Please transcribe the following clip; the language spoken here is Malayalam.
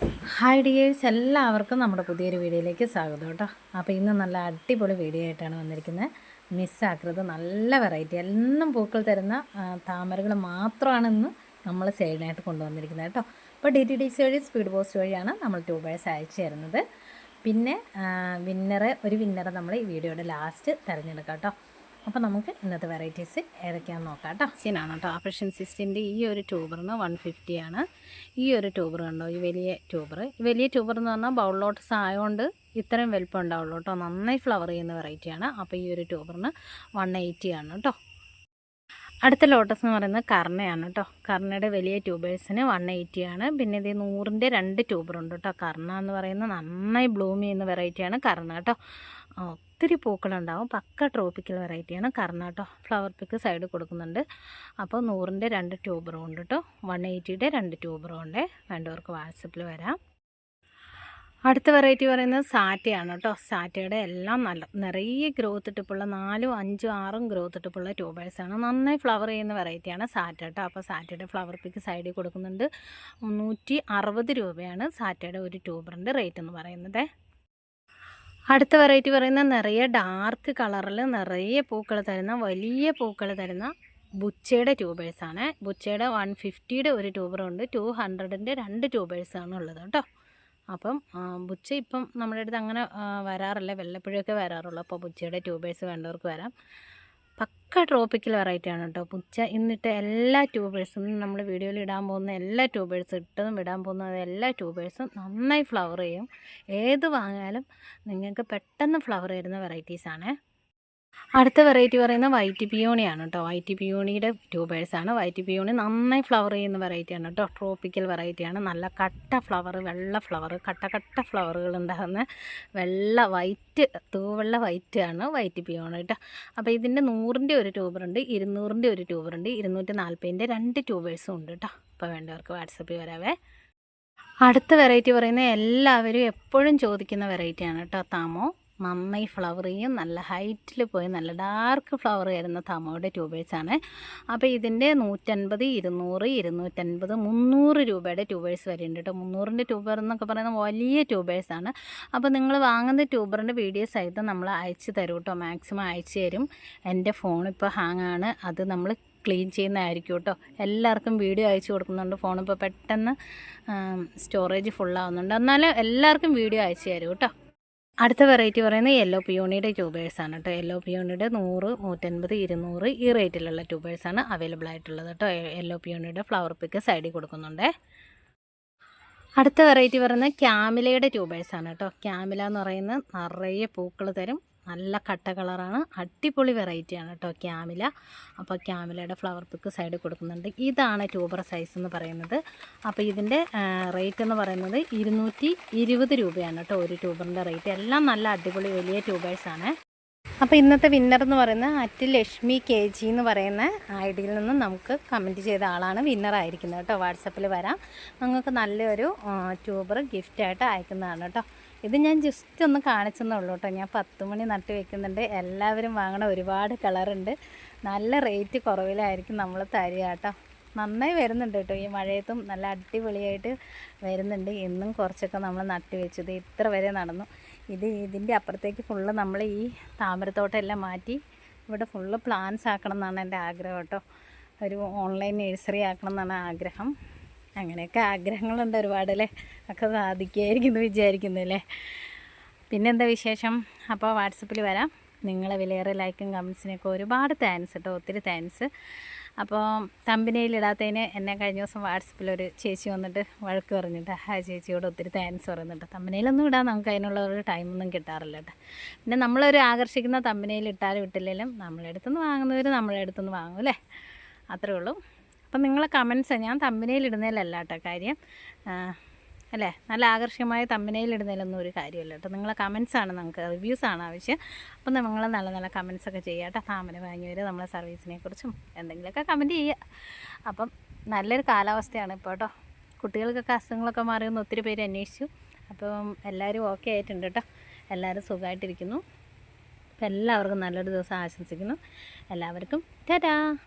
ഹായ് ഡിയേഴ്സ് എല്ലാവർക്കും നമ്മുടെ പുതിയൊരു വീഡിയോയിലേക്ക് സ്വാഗതം കേട്ടോ. അപ്പോൾ ഇന്ന് നല്ല അടിപൊളി വീഡിയോ ആയിട്ടാണ് വന്നിരിക്കുന്നത്. മിസ്സാക്കരുത് നല്ല വെറൈറ്റി എന്നും പൂക്കൾ തരുന്ന താമരകൾ മാത്രമാണ് ഇന്ന് നമ്മൾ സൈഡിനായിട്ട് കൊണ്ടുവന്നിരിക്കുന്നത് കേട്ടോ. അപ്പോൾ ഡി ടി ഡി സി വഴി സ്പീഡ് പോസ്റ്റ് വഴിയാണ് നമ്മൾ ട്യൂബേഴ്സ് അയച്ചു തരുന്നത്. പിന്നെ വിന്നറെ ഒരു വിന്നറെ നമ്മൾ ഈ വീഡിയോയുടെ ലാസ്റ്റ് തിരഞ്ഞെടുക്കാം കേട്ടോ. അപ്പോൾ നമുക്ക് ഇന്നത്തെ വെറൈറ്റീസ് ഏതൊക്കെയാണെന്ന് നോക്കാം കേട്ടോ. സീനാണ് കേട്ടോ. ആപ്രേഷൻ സിസ്റ്റിന്റെ ഈ ഒരു ട്യൂബറിന് വൺ ഫിഫ്റ്റിയാണ് ഈ ഒരു ട്യൂബർ കണ്ടോ? ഈ വലിയ ട്യൂബർ വലിയ ട്യൂബർ എന്ന് പറഞ്ഞാൽ ബൗൾ ലോട്ടസ് ആയതുകൊണ്ട് ഇത്രയും വലിപ്പം ഉണ്ടാവുള്ളൂ കേട്ടോ. നന്നായി ഫ്ലവർ ചെയ്യുന്ന വെറൈറ്റിയാണ് അപ്പോൾ ഈ ഒരു ട്യൂബറിന് വൺ എയ്റ്റിയാണ് കേട്ടോ. അടുത്ത ലോട്ടസ് എന്ന് പറയുന്നത് കർണയാണ് കേട്ടോ. കർണയുടെ വലിയ ട്യൂബേഴ്സിന് വൺ എയ്റ്റി ആണ്. പിന്നെ ഇത് നൂറിന്റെ രണ്ട് ട്യൂബറുണ്ട് കേട്ടോ. കർണ എന്ന് പറയുന്നത് നന്നായി ബ്ലൂം ചെയ്യുന്ന വെറൈറ്റിയാണ് കർണ കേട്ടോ. ഒത്തിരി പൂക്കളുണ്ടാവും പക്ക ട്രോപ്പിക്കൽ വെറൈറ്റിയാണ് കർണ കേട്ടോ. ഫ്ലവർ പിക്ക് സൈഡ് കൊടുക്കുന്നുണ്ട്. അപ്പോൾ നൂറിന്റെ രണ്ട് ട്യൂബറും ഉണ്ട് കേട്ടോ. വൺ എയ്റ്റിയുടെ രണ്ട് ട്യൂബറും ഉണ്ട്. വേണ്ടവർക്ക് വാട്സപ്പിൽ വരാം. അടുത്ത വെറൈറ്റി പറയുന്നത് സാറ്റയാണ് കേട്ടോ. സാറ്റയുടെ എല്ലാം നല്ല നിറയെ ഗ്രോത്ത് ടിപ്പുള്ള നാലും അഞ്ചും ആറും ഗ്രോത്ത് ടിപ്പുള്ള ട്യൂബേഴ്സാണ് നന്നായി ഫ്ലവർ ചെയ്യുന്ന വെറൈറ്റിയാണ് സാറ്റ കേട്ടോ. അപ്പോൾ സാറ്റയുടെ ഫ്ലവർ പിക്ക് സൈഡിൽ കൊടുക്കുന്നുണ്ട് നൂറ്റി അറുപത് രൂപയാണ് സാറ്റയുടെ ഒരു ട്യൂബറിന്റെ റേറ്റ് എന്ന് പറയുന്നത്. അടുത്ത വെറൈറ്റി പറയുന്നത് നിറയെ ഡാർക്ക് കളറിൽ നിറയെ പൂക്കൾ തരുന്ന വലിയ പൂക്കൾ തരുന്ന ബുച്ചയുടെ ട്യൂബേഴ്സാണ് ബുച്ചയുടെ വൺ ഫിഫ്റ്റിയുടെ ഒരു ട്യൂബറുണ്ട് ടു ഹൺഡ്രഡിന്റെ രണ്ട് ട്യൂബേഴ്സാണ് ഉള്ളത് കേട്ടോ. അപ്പം ബുച്ച ഇപ്പം നമ്മുടെ അടുത്ത് അങ്ങനെ വരാറില്ല. വല്ലപ്പോഴൊക്കെ വരാറുള്ളൂ. അപ്പോൾ ബുച്ചയുടെ ട്യൂബേഴ്സ് വേണ്ടവർക്ക് വരാം. പക്ക ട്രോപ്പിക്കൽ വെറൈറ്റി ആണ് കേട്ടോ പുച്ച ഇന്നിട്ട് എല്ലാ ട്യൂബേഴ്സും നമ്മൾ വീഡിയോയിൽ ഇടാൻ പോകുന്ന എല്ലാ ട്യൂബേഴ്സും ഇട്ടതും ഇടാൻ പോകുന്ന എല്ലാ ട്യൂബേഴ്സും നന്നായി ഫ്ലവർ ചെയ്യും. ഏത് വാങ്ങിയാലും നിങ്ങൾക്ക് പെട്ടെന്ന് ഫ്ലവർ വരുന്ന വെറൈറ്റീസാണ്. അടുത്ത വെറൈറ്റി പറയുന്നത് വൈറ്റ് പിയോണിയാണ് കേട്ടോ വൈറ്റ് പിയോണിയുടെ ട്യൂബേഴ്സാണ് വൈറ്റ് പിയോണി നന്നായി ഫ്ലവർ ചെയ്യുന്ന വെറൈറ്റിയാണ് കേട്ടോ ട്രോപ്പിക്കൽ വെറൈറ്റിയാണ് നല്ല കട്ട ഫ്ലവർ വെള്ള ഫ്ലവർ കട്ട കട്ട ഫ്ലവറുകൾ ഉണ്ടാകുന്ന വെള്ള വൈറ്റ് തൂവെള്ള വൈറ്റ് ആണ് വൈറ്റ് പിയോണി കേട്ടോ അപ്പോൾ ഇതിന്റെ നൂറിന്റെ ഒരു ട്യൂബറുണ്ട് ഇരുന്നൂറിന്റെ ഒരു ട്യൂബറുണ്ട് ഇരുന്നൂറ്റി നാൽപ്പതിന്റെ രണ്ട് ട്യൂബേഴ്സും ഉണ്ട് കേട്ടോ അപ്പോൾ വേണ്ടവർക്ക് വാട്സപ്പിൽ വരാവേ. അടുത്ത വെറൈറ്റി പറയുന്നത് എല്ലാവരും എപ്പോഴും ചോദിക്കുന്ന വെറൈറ്റിയാണ് കേട്ടോ താമോ. നന്നായി ഫ്ലവർ ചെയ്യും നല്ല ഹൈറ്റിൽ പോയി നല്ല ഡാർക്ക് ഫ്ലവർ വരുന്ന തമോയുടെ ട്യൂബേഴ്സാണ് അപ്പോൾ ഇതിന്റെ നൂറ്റൻപത് ഇരുന്നൂറ് ഇരുന്നൂറ്റൻപത് മുന്നൂറ് രൂപയുടെ ട്യൂബേഴ്സ് വരുന്നുണ്ട് കേട്ടോ മുന്നൂറിന്റെ ട്യൂബർ എന്നൊക്കെ പറയുന്നത് വലിയ ട്യൂബേഴ്സാണ് അപ്പോൾ നിങ്ങൾ വാങ്ങുന്ന ട്യൂബറിന്റെ വീഡിയോ സഹിതം നമ്മൾ അയച്ചു തരും കേട്ടോ മാക്സിമം അയച്ചു തരും. എന്റെ ഫോൺ ഇപ്പോൾ ഹാങ് ആണ്. അത് നമ്മൾ ക്ലീൻ ചെയ്യുന്നതായിരിക്കും കേട്ടോ എല്ലാവർക്കും വീഡിയോ അയച്ചു കൊടുക്കുന്നുണ്ട്. ഫോണിപ്പോൾ പെട്ടെന്ന് സ്റ്റോറേജ് ഫുള്ളാവുന്നുണ്ട്. എന്നാലും എല്ലാവർക്കും വീഡിയോ അയച്ചു തരും കേട്ടോ അടുത്ത വെറൈറ്റി പറയുന്നത് യെല്ലോ പിയോണിയുടെ ട്യൂബേഴ്സാണ് കേട്ടോ യെല്ലോ പിയോണിയുടെ നൂറ് നൂറ്റൻപത് ഇരുന്നൂറ് ഈ റേറ്റിലുള്ള ട്യൂബേഴ്സാണ് അവൈലബിൾ ആയിട്ടുള്ളത് കേട്ടോ യെല്ലോ പിയോണിയുടെ ഫ്ലവർ പിക്ക് സൈഡിൽ കൊടുക്കുന്നുണ്ട്. അടുത്ത വെറൈറ്റി പറയുന്നത് ക്യാമിലയുടെ ട്യൂബേഴ്സാണ് കേട്ടോ ക്യാമില എന്ന് പറയുന്നത് നിറയെ പൂക്കൾ തരും. നല്ല കട്ട കളറാണ്. അടിപൊളി വെറൈറ്റിയാണ് കേട്ടോ ക്യാമില. അപ്പോൾ ക്യാമിലയുടെ ഫ്ലവർ പിക്ക് സൈഡ് കൊടുക്കുന്നുണ്ട്. ഇതാണ് ട്യൂബർ സൈസ് എന്ന് പറയുന്നത്. അപ്പോൾ ഇതിന്റെ റേറ്റ് എന്ന് പറയുന്നത് ഇരുന്നൂറ്റി രൂപയാണ് കേട്ടോ ഒരു ട്യൂബറിന്റെ റേറ്റ് എല്ലാം നല്ല അടിപൊളി വലിയ ട്യൂബേഴ്സാണ് അപ്പോൾ ഇന്നത്തെ വിന്നർ എന്ന് പറയുന്ന അറ്റ് ലക്ഷ്മി കെ ജി എന്ന് പറയുന്ന ഐ ഡിയിൽ നിന്ന് നമുക്ക് കമന്റ് ചെയ്ത ആളാണ് വിന്നർ ആയിരിക്കുന്നത് കേട്ടോ. വാട്സപ്പിൽ വരാം. നിങ്ങൾക്ക് നല്ലൊരു ട്യൂബർ ഗിഫ്റ്റായിട്ട് അയക്കുന്നതാണ് കേട്ടോ. ഇത് ഞാൻ ജസ്റ്റ് ഒന്ന് കാണിച്ചെന്നേ ഉള്ളൂ കേട്ടോ. ഞാൻ പത്ത് മണി നട്ട് വെക്കുന്നുണ്ട്. എല്ലാവരും വാങ്ങണ ഒരുപാട് കളറുണ്ട് നല്ല റേറ്റ് കുറവിലായിരിക്കും നമ്മൾ തരിക കേട്ടോ. നന്നായി വരുന്നുണ്ട് കേട്ടോ. ഈ മഴയത്തും നല്ല അടിപൊളിയായിട്ട് വരുന്നുണ്ട്. എന്നും കുറച്ചൊക്കെ നമ്മൾ നട്ട് വെച്ചത്. ഇത്ര വരെ നടന്നു. ഇത് ഇതിന്റെ അപ്പുറത്തേക്ക് ഫുള്ള് നമ്മൾ ഈ താമരത്തോട്ടം എല്ലാം മാറ്റി ഇവിടെ ഫുള്ള് പ്ലാൻസ് ആക്കണം എന്നാണ് എന്റെ ആഗ്രഹം കേട്ടോ. ഒരു ഓൺലൈൻ നഴ്സറി ആക്കണം എന്നാണ് ആഗ്രഹം. അങ്ങനെയൊക്കെ ആഗ്രഹങ്ങളുണ്ട് ഒരുപാട് അല്ലേ? ഒക്കെ സാധിക്കുമായിരിക്കും എന്ന് വിചാരിക്കുന്നു അല്ലേ? പിന്നെന്താ വിശേഷം? അപ്പോൾ വാട്സപ്പിൽ വരാം. നിങ്ങളെ വിലയേറെ ലൈക്കും കമൻസിനൊക്കെ ഒരുപാട് താങ്ക്സ് കേട്ടോ ഒത്തിരി താങ്ക്സ് അപ്പോൾ തമ്പിനയിലിടാത്തതിന് എന്നെ കഴിഞ്ഞ ദിവസം വാട്സപ്പിലൊരു ചേച്ചി വന്നിട്ട് വഴക്ക് പറഞ്ഞിട്ട് ആ ചേച്ചിയോട് ഒത്തിരി താങ്ക്സ് പറയുന്നുണ്ട്. തമ്പനയിലൊന്നും ഇടാൻ നമുക്ക് അതിനുള്ള ഒരു ടൈമൊന്നും കിട്ടാറില്ല കേട്ടോ പിന്നെ നമ്മളൊരു ആകർഷിക്കുന്ന തമ്പനയിൽ ഇട്ടാലും ഇട്ടില്ലെങ്കിലും നമ്മളെ അടുത്തുനിന്ന് വാങ്ങുന്നവർ നമ്മളെ അടുത്തുനിന്ന് വാങ്ങും അല്ലേ? അത്രേ ഉള്ളൂ. അപ്പം നിങ്ങളെ കമൻസ് ഞാൻ തമ്പനയിൽ ഇടുന്നതിലല്ല കേട്ടോ കാര്യം. അല്ലേ? നല്ല ആകർഷകമായ തമ്മനയിലിടുന്നതിലൊന്നും ഒരു കാര്യമില്ല കേട്ടോ. നിങ്ങളെ കമൻസാണ് നമുക്ക് റിവ്യൂസാണ് ആവശ്യം. അപ്പം നിങ്ങൾ നല്ല നല്ല കമൻസൊക്കെ ചെയ്യുക കേട്ടോ താമര വാങ്ങിയവർ നമ്മളെ സർവീസിനെ കുറിച്ചും എന്തെങ്കിലുമൊക്കെ കമന്റ് ചെയ്യുക. അപ്പം നല്ലൊരു കാലാവസ്ഥയാണ് ഇപ്പോൾ കേട്ടോ. കുട്ടികൾക്കൊക്കെ അസുഖങ്ങളൊക്കെ മാറിയെന്ന് ഒത്തിരി പേര് അന്വേഷിച്ചു. അപ്പം എല്ലാവരും ഓക്കെ ആയിട്ടുണ്ട് കേട്ടോ. എല്ലാവരും സുഖമായിട്ടിരിക്കുന്നു. അപ്പം എല്ലാവർക്കും നല്ലൊരു ദിവസം ആശംസിക്കുന്നു. എല്ലാവർക്കും ടാറ്റാ!